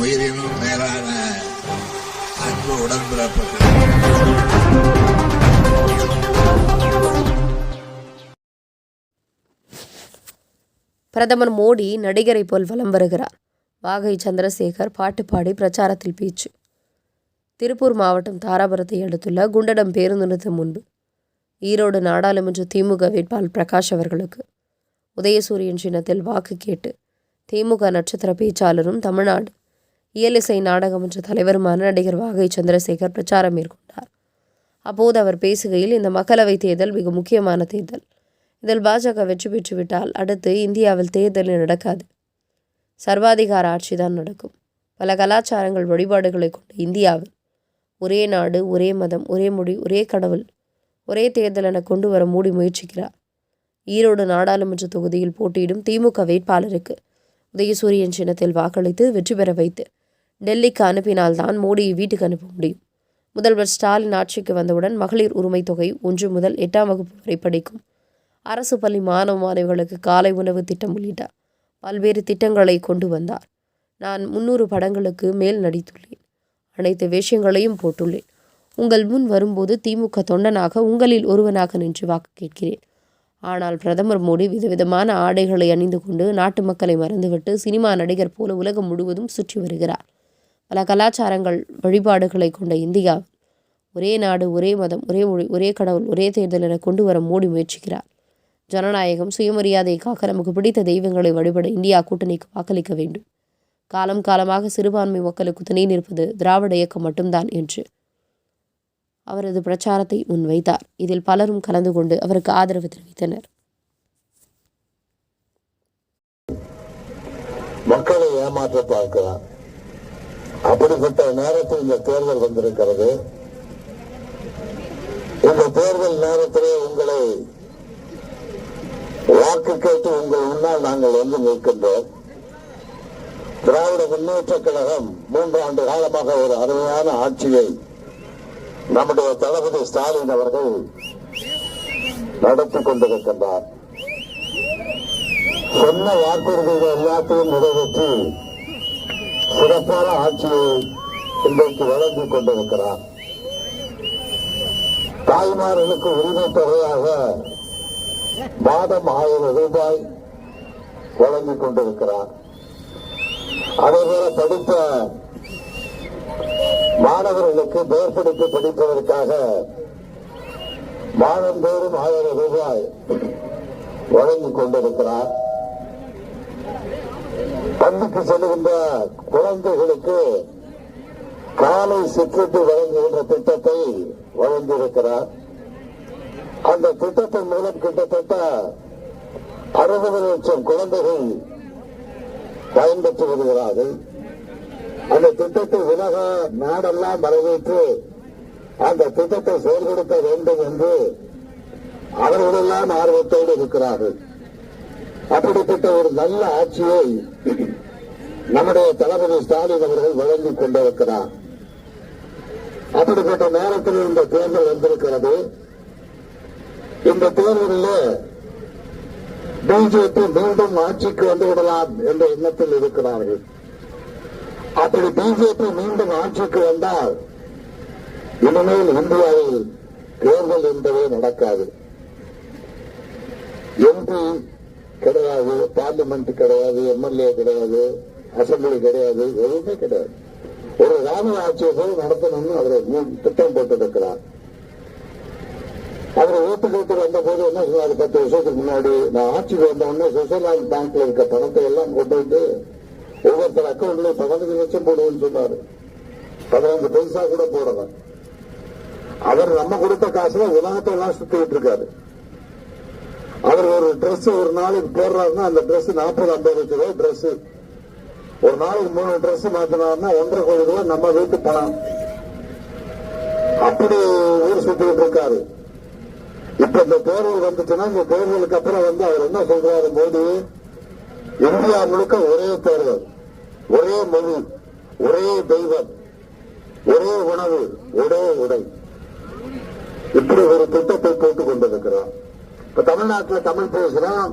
உயிரினும் மேலான அன்பு உடன்பிறப்புகள். பிரதமர் மோடி நடிகரை போல் வலம் வருகிறார். வாகை சந்திரசேகர் பாட்டு பாடி பிரச்சாரத்தில் பேச்சு. திருப்பூர் மாவட்டம் தாராபுரத்தை அடுத்துள்ள குண்டடம் பேருந்து நிறுத்தம் முன்பு. ஈரோடு நாடாளுமன்ற திமுக வேட்பாளர் பிரகாஷ் அவர்களுக்கு. உதயசூரியன் சின்னத்தில் வாக்கு கேட்டு திமுக நட்சத்திர பேச்சாளரும் தமிழ்நாடு இயலிசை நாடகமன்ற தலைவருமான நடிகர் வாகை சந்திரசேகர் பிரச்சாரம் மேற்கொண்டார். அப்போது அவர் பேசுகையில் இந்த மக்களவை தேர்தல் மிக முக்கியமான தேர்தல். இதில் பாஜக வெற்றி பெற்றுவிட்டால் அடுத்து இந்தியாவில் தேர்தல் நடக்காது. சர்வாதிகார ஆட்சி தான் நடக்கும். பல கலாச்சாரங்கள் வழிபாடுகளை கொண்ட இந்தியாவில் ஒரே நாடு ஒரே மதம் ஒரே மொழி ஒரே கடவுள் ஒரே தேர்தல் என கொண்டு வர மூடி முயற்சிக்கிறார். ஈரோடு நாடாளுமன்ற தொகுதியில் போட்டியிடும் திமுக வேட்பாளருக்கு உதயசூரியன் சின்னத்தில் வாக்களித்து வெற்றி பெற வைத்து டெல்லிக்கு அனுப்பினால்தான் மோடியை வீட்டுக்கு அனுப்ப முடியும். முதல்வர் ஸ்டாலின் ஆட்சிக்கு வந்தவுடன் மகளிர் உரிமை தொகை ஒன்று முதல் எட்டாம் வகுப்பு வரை படிக்கும். அரசு பள்ளி மாணவ மாணவிகளுக்கு காலை உணவு திட்டம் உள்ளிட்ட பல்வேறு திட்டங்களை கொண்டு வந்தார். நான் முன்னூறு படங்களுக்கு மேல் நடித்துள்ளேன். அனைத்து விஷயங்களையும் போட்டுள்ளேன். உங்கள் முன் வரும்போது திமுக தொண்டனாக உங்களில் ஒருவனாக நின்று வாக்கு கேட்கிறேன். ஆனால் பிரதமர் மோடி விதவிதமான ஆடைகளை அணிந்து கொண்டு நாட்டு மக்களை மறந்துவிட்டு சினிமா நடிகர் போல உலகம் முழுவதும் சுற்றி வருகிறார். பல கலாச்சாரங்கள் வழிபாடுகளை கொண்ட இந்தியா ஒரே நாடு ஒரே மதம் ஒரே மொழி ஒரே கடவுள் ஒரே தேர்தல் என கொண்டு வர மோடி முயற்சிக்கிறார். ஜனநாயகம் சுயமரியாதை காக்க நமக்கு பிடித்த தெய்வங்களை வழிபட இந்தியா கூட்டணிக்கு வாக்களிக்க வேண்டும். காலம் காலமாக சிறுபான்மை மக்களுக்கு துணை நிற்பது திராவிட இயக்கம் மட்டும்தான் என்று அவரது பிரச்சாரத்தை முன்வைத்தார். இதில் பலரும் கலந்து கொண்டு அவருக்கு ஆதரவு தெரிவித்தனர். மக்களை ஏமாற்ற பார்க்கிறார் அப்படிப்பட்ட நேரத்தில் இந்த தேர்தல் வந்திருக்கிறது. இந்த தேர்தல் நேரத்திலே உங்களை வாக்கு கேட்டு உங்கள் முன்னால் நாங்கள் வந்து நிற்கின்றோம். திராவிட முன்னேற்ற கழகம் மூன்று ஆண்டு காலமாக ஒரு அருமையான ஆட்சியை நம்முடைய தளபதி ஸ்டாலின் அவர்கள் நடத்தி கொண்டிருக்கின்றார். சொன்ன வாக்குறுதிகள் எல்லாத்தையும் நிறைவேற்றி சிறப்பான ஆட்சியை இன்றைக்கு வழங்கிக் கொண்டிருக்கிறார். தாய்மார்களுக்கு உரிமை தொகையாக மாதம் ஆயிரம் ரூபாய் வழங்கிக் கொண்டிருக்கிறார். அதேபோல படித்த மாணவர்களுக்கு மேற்படிப்பு படிப்பதற்காக மாதந்தோறும் ஆயிரம் ரூபாய் வழங்கிக் கொண்டிருக்கிறார். பள்ளிக்கு செல்கின்ற குழந்தைகளுக்கு காலை சிற்றுட்டு வழங்குகின்ற திட்டத்தை வழங்கியிருக்கிறார். அந்த திட்டத்தின் மூலம் கிட்டத்தட்ட அறுபது லட்சம் குழந்தைகள் பயன்பெற்று வருகிறார்கள். அந்த திட்டத்தை உலக நாடெல்லாம் வரவேற்று அந்த திட்டத்தை செயல்படுத்த வேண்டும் என்று அவர்களெல்லாம் ஆர்வத்தோடு இருக்கிறார்கள். அப்படிப்பட்ட ஒரு நல்ல ஆட்சியை நம்முடைய தளபதி ஸ்டாலின் அவர்கள் வழங்கிக் கொண்டிருக்கிறார். அப்படிப்பட்ட நேரத்தில் இந்த தேர்தல் வந்திருக்கிறது. இந்த தேர்தலில் பிஜேபி மீண்டும் ஆட்சிக்கு வந்து விடலாம் என்ற எண்ணத்தில் இருக்கிறார்கள். அப்படி பிஜேபி மீண்டும் ஆட்சிக்கு வந்தால் இனிமேல் இந்தியாவில் தேர்தல் என்பதே நடக்காது. எம்பி கிடையாது பார்லிமெண்ட் கிடையாது எம்எல்ஏ கிடையாது அசம்பிளி கிடையாது எதுவுமே கிடையாது. ஒரு ராணுவ ஆட்சியை போய் நடத்தணும்னு அவர் திட்டம் போட்டிருக்கிறார். அவர் ஓட்டு கேட்டு வந்த போது என்ன சொன்னார் பத்து வருஷத்துக்கு முன்னாடி நான் ஆட்சிக்கு வந்த உடனே சுவிட்சர்லாந்து பேங்க்ல இருக்க பணத்தை எல்லாம் கொண்டு வந்து ஒவ்வொருத்தர் அக்கௌண்ட்ல பதினஞ்சு லட்சம் போடுவோம்னு சொன்னாரு. பதினஞ்சு பைசா கூட போடல. அவர் நம்ம கொடுத்த காசுல உலகத்தை எல்லாம் சுத்திட்டு இருக்காரு. அவர் ஒரு ட்ரெஸ் ஒரு நாளைக்கு போடுறாருன்னா அந்த டிரெஸ் நாற்பது ஐம்பது லட்சம் ரூபாய் Dress ஒரு நாளைக்கு மூணு ட்ரெஸ் மாத்தினார்னா ஒன்றரை கோடி ரூபாய் நம்ம வீட்டு பணம். அப்படி ஊர் சுத்திட்டு இருக்காரு. இப்ப இந்த தேர்தல் வந்துச்சுன்னா இந்த தேர்தலுக்கு அப்புறம் வந்து அவர் என்ன சொல்றாரு மோடி? இந்தியா முழுக்க ஒரே தேர்தல் ஒரே மொழி ஒரே தெய்வம் ஒரே உணவு ஒரே உடை. இப்படி ஒரு திட்டத்தை போட்டுக் கொண்டிருக்கிறார். இப்ப தமிழ்நாட்டில் தமிழ் பேசுறோம்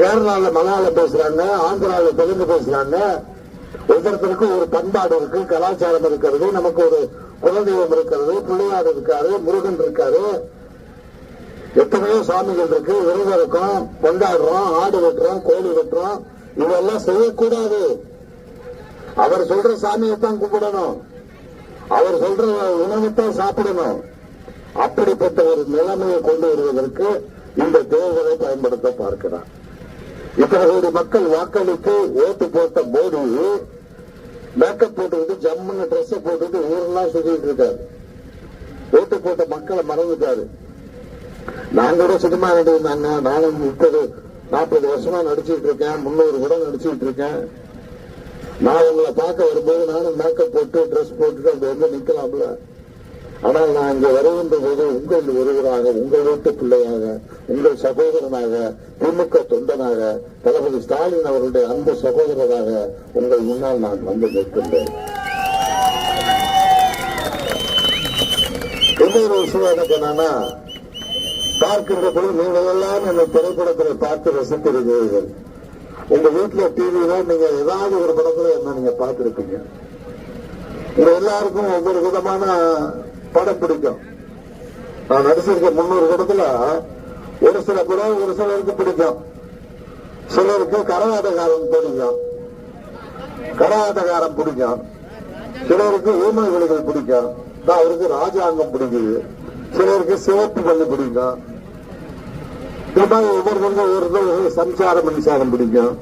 கேரளால மலையாளம் பேசுறாங்க ஆந்திரால தெலுங்கு பேசுறாங்க. ஒவ்வொருத்தருக்கும் ஒரு பண்பாடு இருக்கு கலாச்சாரம் இருக்கிறது நமக்கு ஒரு குலதெய்வம் இருக்கிறது பிள்ளையார் இருக்காரு முருகன் இருக்காரு. எத்தனையோ சாமிகள் இருக்கு விரதம் இருக்கும் கொண்டாடுறோம் ஆடு வெட்டுறோம் கோழி வெட்டுறோம். இதெல்லாம் செய்யக்கூடாது. அவர் சொல்ற சாமியை தான் கும்பிடணும். அவர் சொல்ற உணவைத்தான் சாப்பிடணும். அப்படிப்பட்ட ஒரு நிலைமையை கொண்டு வருவதற்கு இந்த தேர்தலை பயன்படுத்த பார்க்கிறார். இத்தனை கோடி மக்கள் வாக்களித்து ஓட்டு போட்ட மோடி மேக்கப் போட்டுக்கிட்டு ஜம்முன்னு ட்ரெஸ் போட்டு ஊரெல்லாம் சுத்திட்டு இருக்காரு. ஓட்டு போட்ட மக்களை மறந்துட்டாரு. நான் கூட சினிமா நடிகை நானும் முப்பது நாற்பது வருஷமா நடிச்சிட்டு இருக்கேன். முன்னூறு கூட நடிச்சிட்டு இருக்கேன். நான் உங்களை பார்க்க வரும்போது நானும் மேக்கப் போட்டு ட்ரெஸ் போட்டுட்டு அங்க வந்து நிக்கலாம்ல. ஆனால் நான் இங்க வருகின்ற போது உங்கள் ஒருவராக உங்கள் வீட்டு பிள்ளையாக உங்கள் சகோதரனாக திமுக தொண்டனாக தளபதி ஸ்டாலின் அவருடைய அன்பு சகோதரராக உங்கள் முன்னால் நான் வந்து நிற்கின்றேன். இன்னொரு விஷயம் எனக்கு என்னன்னா பார்க்கின்ற பொழுது நீங்கள் எல்லாம் இந்த திரைப்படத்தை பார்த்து ரசித்திருக்கிறீர்கள். உங்க வீட்டுல டிவியில நீங்க ஏதாவது ஒரு படத்துல என்ன நீங்க பார்த்திருப்பீங்க. எல்லாருக்கும் ஒவ்வொரு விதமான படம் பிடிக்கும். நான் நடிச்சிருக்க முன்னூறு படத்துல ஒரு சில படம் ஒரு சிலருக்கு பிடிக்கும். சிலருக்கு கரகாட்டக்காரன் பிடிக்கும். கரகாட்டக்காரன் பிடிக்கும். சிலருக்கு ஊமை விழிகள் பிடிக்கும். நான் அவருக்கு ராஜாங்கம் பிடிக்குது. சிலருக்கு சிவப்பு பள்ளி பிடிக்கும். இது மாதிரி ஒவ்வொருத்தருக்கும் ஒவ்வொருத்தருக்கும் சம்சாரம் மின்சாரம் பிடிக்கும்.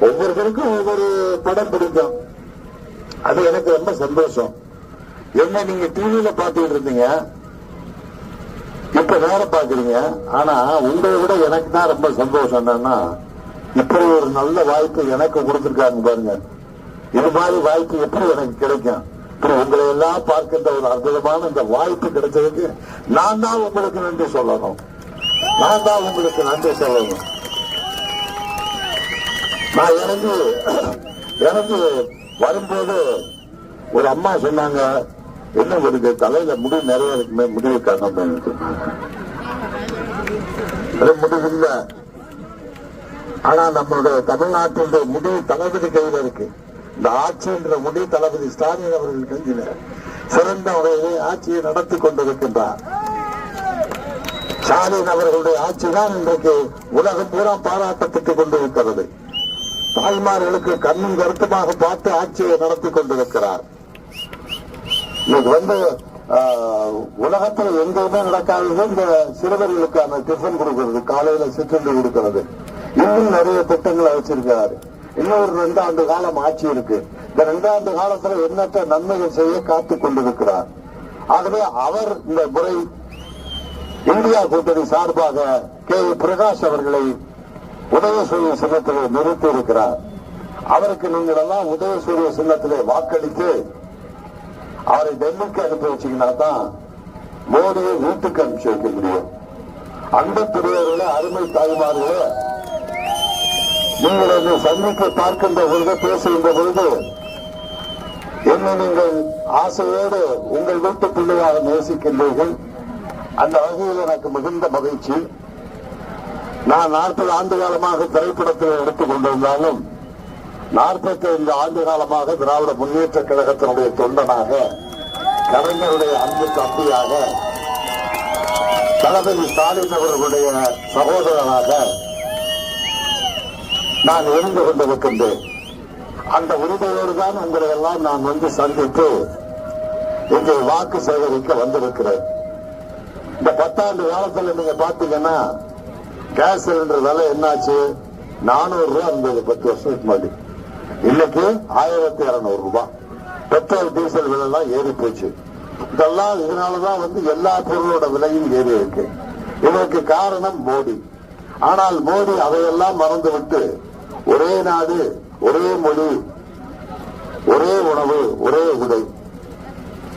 ஒவ்வொருத்தருக்கும் ஒவ்வொரு படம் பிடிக்கும். அது எனக்கு ரொம்ப சந்தோஷம். என்ன நீங்க டிவியில பாத்துட்டு இருந்தீங்க இப்ப வேற பாக்குறீங்க ஆனா உங்களை விட எனக்கு தான் ரொம்ப சந்தோஷம் என்னன்னா இப்படி ஒரு நல்ல வாய்ப்பு எனக்கு கொடுத்துருக்காங்க பாருங்க. இது மாதிரி வாய்ப்பு எப்படி எனக்கு கிடைக்கும்? உங்களை எல்லாம் பார்க்கின்ற ஒரு அற்புதமான இந்த வாய்ப்பு கிடைச்சதுக்கு நான் தான் உங்களுக்கு நன்றி சொல்லணும். நான் தான் உங்களுக்கு நன்றி சொல்லணும். நான் எனக்கு இறங்கி வரும்போது ஒரு அம்மா சொன்னாங்க என்ன உங்களுக்கு தலையில முடி நிறைய இருக்குமே முடிவு காரணம் முடிவு இல்ல. ஆனா நம்மளுடைய தமிழ்நாட்டினுடைய முடிவு தளபதி கையில இருக்கு. இந்த ஆட்சின்ற முடிவு தளபதி ஸ்டாலின் அவர்கள் கையில. சிறந்த முறையிலே ஆட்சியை நடத்தி கொண்டிருக்கின்றார். ஸ்டாலின் அவர்களுடைய ஆட்சி தான் இன்றைக்கு உலகம் பூரா பாராட்டப்பட்டுக் கொண்டிருக்கிறது. தாய்மார்களுக்கு கண்ணும் கருத்துமாக பார்த்து ஆட்சியை நடத்தி கொண்டிருக்கிறார். இது வந்து ஆஹ், உலகத்துல எங்கேயுமே நடக்காதது இந்த சிறுவர்களுக்கான டிஃபன் கொடுக்கிறது காலையில சிற்றுண்டு கொடுக்கிறது. இன்னும் நிறைய திட்டங்களை வச்சிருக்கிறாரு. இன்னும் ஒரு ரெண்டு ஆண்டு காலம் ஆட்சி இருக்கு. இந்த ரெண்டாண்டு காலத்துல எண்ணற்ற நன்மைகள் செய்ய காத்துக் கொண்டிருக்கிறார். ஆகவே அவர் இந்த முறை இந்தியா கூட்டணி சார்பாக கே. பிரகாஷ் அவர்களை உதயசூரிய சின்னத்திலே நிறுத்தி இருக்கிறார் அவருக்கு நீங்கள் எல்லாம் உதயசூரிய சின்னத்திலே வாக்களித்து அவரை டெல்லிக்கு அனுப்பி வச்சீங்கன்னா தான் மோடியை வீட்டுக்கு அனுப்பிச்சு வைக்க முடியும். அன்புக்குரியவர்களே அருமை தாய்மார்களே நீங்கள் என்னை சந்திக்க பார்க்கின்ற பொழுது பேசுகின்ற பொழுது என்னை நீங்கள் ஆசையோடு உங்கள் வீட்டு பிள்ளையாக நேசிக்கின்றீர்கள். அந்த வகையில் எனக்கு மிகுந்த மகிழ்ச்சி. நான் நாற்பது ஆண்டு காலமாக திரைப்படத்தில் எடுத்துக் கொண்டிருந்தாலும் நாற்பத்தி ஐந்து ஆண்டு காலமாக திராவிட முன்னேற்ற கழகத்தினுடைய தொண்டனாக கலைஞருடைய அன்பு தம்பியாக தளபதி ஸ்டாலின் அவர்களுடைய சகோதரனாக நான் இருந்து கொண்டிருக்கின்றேன். அந்த உரிமையோடு தான் உங்களை எல்லாம் நான் வந்து சந்தித்து இங்கே வாக்கு சேகரிக்க வந்திருக்கிறேன். இந்த பத்தாண்டு காலத்துல நீங்க பாத்தீங்கன்னா கேஸ் சிலிண்டர் விலை என்னாச்சு? நானூறு ரூபாய் இருந்தது பத்து வருஷத்துக்கு முன்னாடி. இன்னைக்கு ஆயிரத்தி இருநூறு ரூபாய் பெட்ரோல் டீசல் விலை எல்லாம் ஏறி போச்சு. இதெல்லாம் இதனாலதான் வந்து எல்லா பொருளோட விலையும் ஏறி இருக்கு. இதற்கு காரணம் மோடி. ஆனால் மோடி அதையெல்லாம் மறந்துவிட்டு ஒரே நாடு ஒரே மொழி ஒரே உணவு ஒரே உடை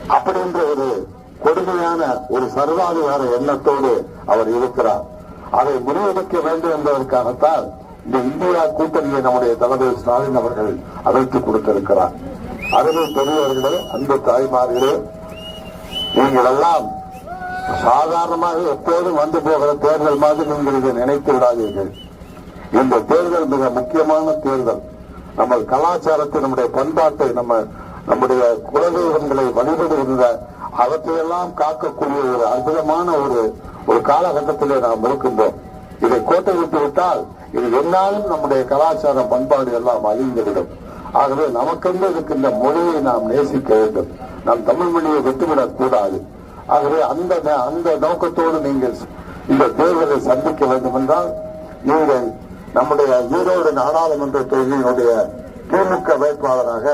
அப்படின்ற ஒரு கொடுமையான ஒரு சர்வாதிகார எண்ணத்தோடு அவர் இருக்கிறார். அதை முறியடிக்க வேண்டும் என்பதற்காகத்தான் இந்த இந்தியா கூட்டணியை நம்முடைய தளபதி ஸ்டாலின் அவர்கள் அமைத்துக் கொடுத்திருக்கிறார். அருமை பெரியவர்களே அன்பு தாய்மார்களே நீங்கள் எல்லாம் சாதாரணமாக எப்போதும் வந்து போகிற தேர்தல் மாதிரி நீங்கள் இதை நினைத்து விடாதீர்கள் இந்த தேர்தல் மிக முக்கியமான தேர்தல். நம்ம கலாச்சாரத்தை நம்முடைய பண்பாட்டை நம்ம நம்முடைய குலதெய்வங்களை வழிபடுகின்ற அவற்றையெல்லாம் காக்கக்கூடிய ஒரு அற்புதமான ஒரு ஒரு காலகட்டத்திலே நாம் இருக்கின்றோம். இதை கோட்டை விட்டு விட்டால் இது என்னாலும் நம்முடைய கலாச்சார பண்பாடு எல்லாம் அழிந்துவிடும். ஆகவே நமக்கென்று இருக்கின்ற மொழியை நாம் நேசிக்க வேண்டும். நாம் தமிழ் மொழியை விட்டுவிடக் கூடாது. ஆகவே அந்த ந- அந்த நோக்கத்தோடு நீங்கள் இந்த தேர்தலை சந்திக்க வேண்டும் என்றால் நீங்கள் நம்முடைய ஈரோடு நாடாளுமன்ற தொகுதியினுடைய திமுக வேட்பாளராக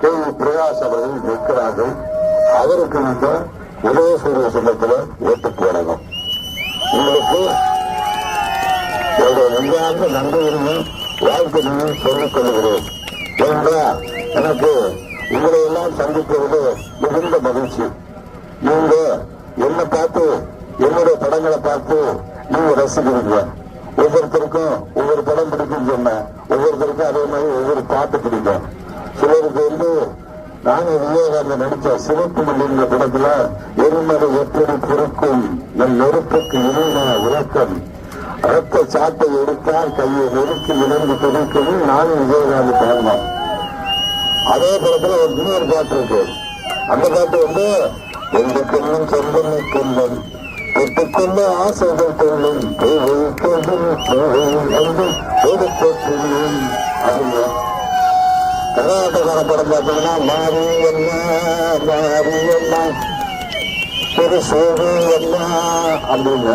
கே. வி. பிரகாஷ் அவர்கள் நிற்கிறார்கள். அவருக்கு இந்த உதயசூரிய சின்னத்தில் ஓட்டு போடணும். உங்களுக்கு என்னுடைய நெஞ்சார்ந்த நன்றிகளையும் வாழ்க்கையையும் சொல்லிக் கொள்கிறேன். எனக்கு உங்களை எல்லாம் சந்திக்கிறது மிகுந்த மகிழ்ச்சி. நீங்க என்ன பார்த்து என்னுடைய படங்களை பார்த்து நீங்க ரசிக்கிறீங்க. ஒவ்வொருத்தருக்கும் ஒவ்வொரு படம் பிடிக்கும் சொன்ன ஒவ்வொருத்தருக்கும் அதே மாதிரி ஒவ்வொரு பாட்டு பிடிக்கும் சிலருக்கு வந்து நாங்க விஜயகாந்த் நடிச்ச சிவப்பு மல்லிங்கிற படத்துல எரிமலை எப்படி பிறக்கும் என் நெருப்புக்கு இணைய உறக்கம் ரத்த சாட்டை எடுத்தால் கையை நெருக்கி இணைந்து துடிக்கவும் நானும் விஜயகாந்தி பாடணும் அதே படத்துல ஒரு இன்னொரு பாட்டு இருக்கு. அந்த பாட்டு வந்து எந்த பெண்ணும் சொந்தம் கொள்ளும் தொட்டுக்கொள்ள ஆசைகள் கொள்ளும் தேவை கொள்ளும் தேவை வந்து கொடுப்போம் அப்படிங்க கர்நாடகார படம் பார்த்தீங்கன்னா மாறி என்ன மாறி என்ன ஒரு என்ன அப்படின்னு.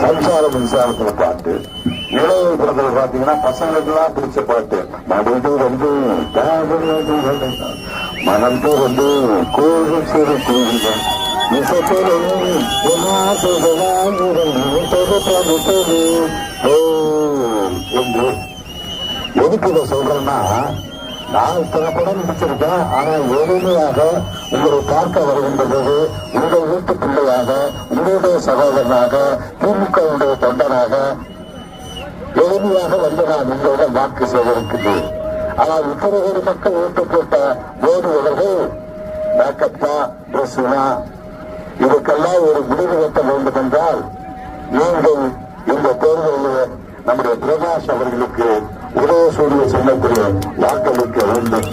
சம்சார மின்சாரத்தில் பாட்டு இளைய படத்தில் பாத்தீங்கன்னா பசங்களுக்குலாம் பிடிச்ச பாட்டு மனது வந்து மனது வந்து கோவில் சிறு கோவில் என்று எதுக்கு இதை சொல்றேன்னா நான் இத்தனை படம் நடிச்சிருக்கேன் ஆனால் எளிமையாக உங்களை பார்க்க வருகின்றது. உங்கள் வீட்டு பிள்ளையாக உங்களுடைய சகோதரனாக திமுகவுடைய தொண்டனாக எளிமையாக வந்து நான் உங்களோட வாக்கு செய்திருக்கிறேன் ஆனால் இத்தனை ஒரு மக்கள் ஓட்டு போட்ட மோடி அவர்கள் மேக்கப்பா ட்ரெஸ்ஸுனா இதுக்கெல்லாம் ஒரு முடிவு கட்ட வேண்டும் என்றால் நீங்கள் இந்த தேர்தலில் நம்முடைய பிரகாஷ் அவர்களுக்கு உதயசூரிய சின்னத்திலே வாக்களிக்க வேண்டும்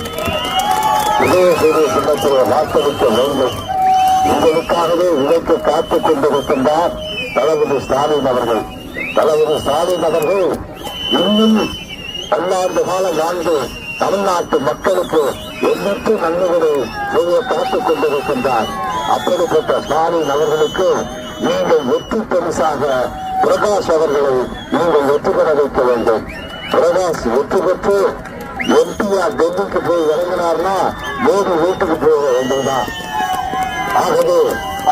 உதயசூரிய சின்னத்திலே வாக்களிக்க வேண்டும் உங்களுக்காகவே உழைத்து காத்துக் கொண்டிருக்கின்றார் தளபதி ஸ்டாலின் அவர்கள் தளபதி ஸ்டாலின் அவர்கள் இன்னும் பல்லாண்டு காலம் வாழ்ந்து தமிழ்நாட்டு மக்களுக்கு எண்ணற்ற நன்மைகளை செய்ய காத்துக் கொண்டிருக்கின்றார் அப்படிப்பட்ட ஸ்டாலின் அவர்களுக்கு நீங்கள் வெற்றி பரிசாக பிரகாஷ் அவர்களை நீங்கள் வெற்றி பெற வைக்க வேண்டும் பிரகாஷ் வெற்றி பெற்று எம்பிஆர் டெல்லிக்கு போய் இறங்கினார்னா மோடி வீட்டுக்கு போக வேண்டியதுதான். ஆகவே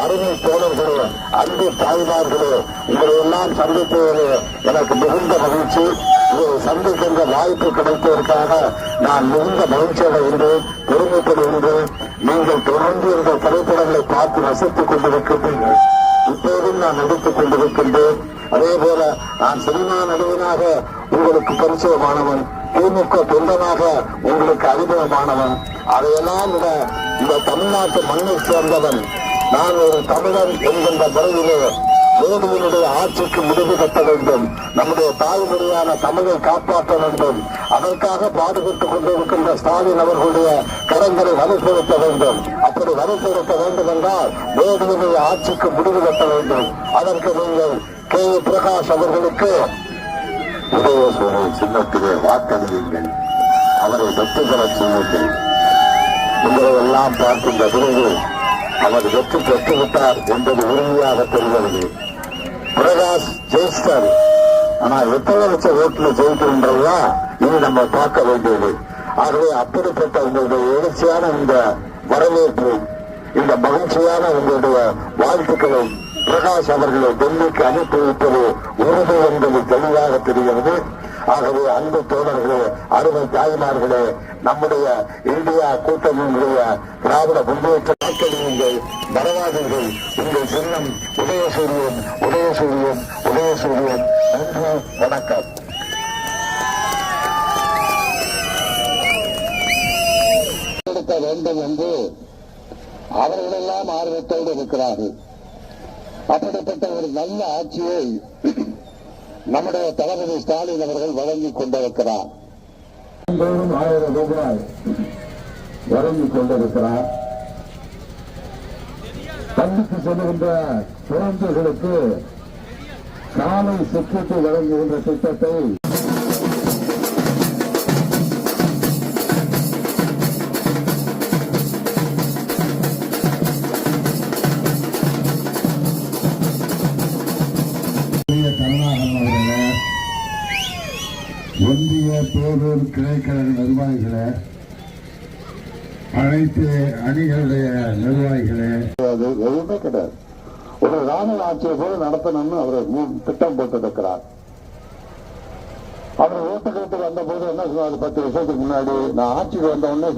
அருமை தோழர்களே அன்பு தாய்மார்களே உங்களை எல்லாம் சந்திப்பதில் எனக்கு மிகுந்த மகிழ்ச்சி. சந்திக்கின்ற வாய்ப்பு கிடைத்ததற்காக நான் மிகுந்த மகிழ்ச்சி அடைகின்றேன் பெருமைப்படுகின்றேன் நீங்கள் தொடர்ந்து எங்கள் திரைப்படங்களை பார்த்து ரசித்துக் கொண்டிருக்கின்றீர்கள். இப்போதும் நான் நடித்துக் கொண்டிருக்கின்றேன். அதே போல நான் சினிமா நடுவனாக உங்களுக்கு பரிச்சயமானவன் திமுக தொண்டனாக உங்களுக்கு அறிமுகமானவன். அதையெல்லாம் விட இந்த தமிழ்நாட்டு மண்ணை சேர்ந்தவன் நான் ஒரு தமிழன் என்கின்ற பிறகு மோடியினுடைய ஆட்சிக்கு முடிவு கட்ட வேண்டும். நம்முடைய தாய்மொழியான தமிழை காப்பாற்ற வேண்டும். அதற்காக பாடுபட்டுக் கொண்டிருக்கின்ற ஸ்டாலின் அவர்களுடைய கரங்களை வலுப்படுத்த வேண்டும். அப்படி வலுப்படுத்த வேண்டும் என்றால் மோடியினுடைய ஆட்சிக்கு முடிவு கட்ட வேண்டும். அதற்கு நீங்கள் கே. பிரகாஷ் அவர்களுக்கு உதயசூரிய சின்னத்திலே வாக்களியுங்கள். அவரை வெற்றி பெற செய்யுங்கள் உங்களையெல்லாம் பார்க்கின்ற பிறகு அவர் வெற்றி பெற்றுவிட்டார் என்பது உறுதியாக தெரிகிறது. பிரகாஷ் ஜெயிஸ்டர் ஆனா எத்தனை லட்சம் ஓட்டுல ஜெயிக்கிறோம்ன்றதா இனி நம்ம பார்க்க வேண்டியது. ஆகவே அப்படிப்பட்ட உங்களுடைய எழுச்சியான இந்த வரவேற்பு இந்த மகிழ்ச்சியான உங்களுடைய வாழ்த்துக்களை பிரகாஷ் அவர்களை டெல்லிக்கு அனுப்பி வைப்பது உறுதி என்பது தெளிவாக தெரிகிறது. ஆகவே அன்பு தோழர்களே அருமை தாய்மார்களே நம்முடைய இந்தியா கூட்டணியினுடைய திராவிட முன்னேற்ற வாக்களியுங்கள் வரவாதீர்கள் உங்கள் சின்னம் உதயசூரியன் உதயசூரியன் உதயசூரியன். நன்றி வணக்கம். வேண்டும் என்று அவர்களெல்லாம் ஆர்வத்தோடு இருக்கிறார்கள். அப்படிப்பட்ட ஒரு நல்ல ஆட்சியை நம்முடைய தளபதி ஸ்டாலின் அவர்கள் வழங்கிக் கொண்டிருக்கிறார். ஆயிரம் ரூபாய் வழங்கிக் கொண்டிருக்கிறார். பள்ளிக்கு செல்கின்ற குழந்தைகளுக்கு சாலை சுற்றத்தை வழங்குகின்ற திட்டத்தை ஒன்றிய பேரூர் கிளைக்கழக நிர்வாகிகளே அனைத்து அணிகளுடைய நிர்வாகிகளே. அது எதுவுமே கிடையாது. ஒரு ராணுவ ஆட்சியை போல நடத்தணும்னு அவர் திட்டம் போட்டிருக்கிறார். அவர் ஓட்டுக்கிறதுக்கு வந்த போது என்ன சொன்னார்? பத்து வருஷத்துக்கு முன்னாடி நான் ஆட்சிக்கு வந்த உடனே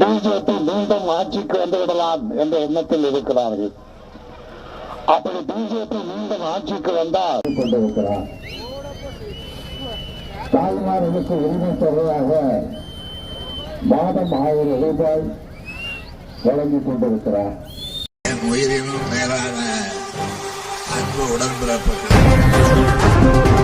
பிஜேபி மீண்டும் ஆட்சிக்கு வந்து விடலாம் என்ற எண்ணத்தில் இருக்கிறார்கள். அப்படி பிஜேபி மீண்டும் ஆட்சிக்கு வந்தால் கொண்டிருக்கிறார். தாய்மார்களுக்கு உரிமை தொகையாக மாதம் ஆயிரம் ரூபாய் வழங்கிக் கொண்டிருக்கிறார். என் உயிரினும் மேலான அன்பு உடன்பிறப்புகள்.